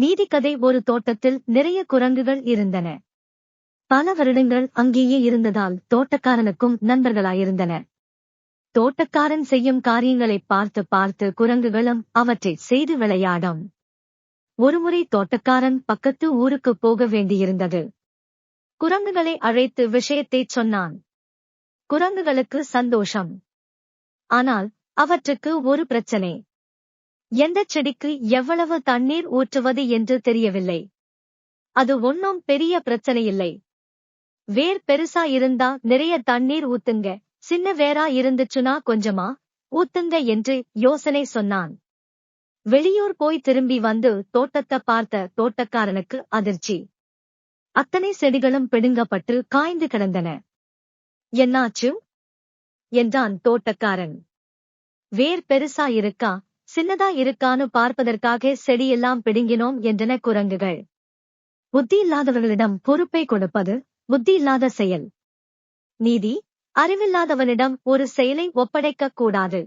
நீதிக்கதை ஒரு தோட்டத்தில் நிறைய குரங்குகள் இருந்தன. பல வருடங்கள் அங்கேயே இருந்ததால் தோட்டக்காரனுக்கும் நண்பர்களாயிருந்தன. தோட்டக்காரன் செய்யும் காரியங்களை பார்த்து பார்த்து குரங்குகளும் அவற்றை செய்து விளையாடும். ஒருமுறை தோட்டக்காரன் பக்கத்து ஊருக்கு போக வேண்டியிருந்தது. குரங்குகளை அழைத்து விஷயத்தைச் சொன்னான். குரங்குகளுக்கு சந்தோஷம். ஆனால் அவற்றுக்கு ஒரு பிரச்சனை. எந்த செடிக்கு எவ்வளவு தண்ணீர் ஊற்றுவது என்று தெரியவில்லை. அது ஒன்னும் பெரிய பிரச்சனையில்லை. வேர் பெருசா இருந்தா நிறைய தண்ணீர் ஊத்துங்க. சின்ன வேரா இருந்துச்சுனா கொஞ்சமா ஊத்துங்க என்று யோசனை சொன்னான். வெளியூர் போய் திரும்பி வந்து தோட்டத்தை பார்த்த தோட்டக்காரனுக்கு அதிர்ச்சி. அத்தனை செடிகளும் பிடுங்கப்பட்டு காய்ந்து கிடந்தன. என்னாச்சு? என்றான் தோட்டக்காரன். வேர் பெருசா இருக்கா? சின்னதா இருக்கான்னு பார்ப்பதற்காக செடியெல்லாம் பிடுங்கினோம் என்றன குரங்குகள். புத்தி இல்லாதவர்களிடம் பொறுப்பை கொடுப்பது புத்தியில்லாத செயல். நீதி அறிவில்லாதவனிடம் ஒரு செயலை ஒப்படைக்கக் கூடாது.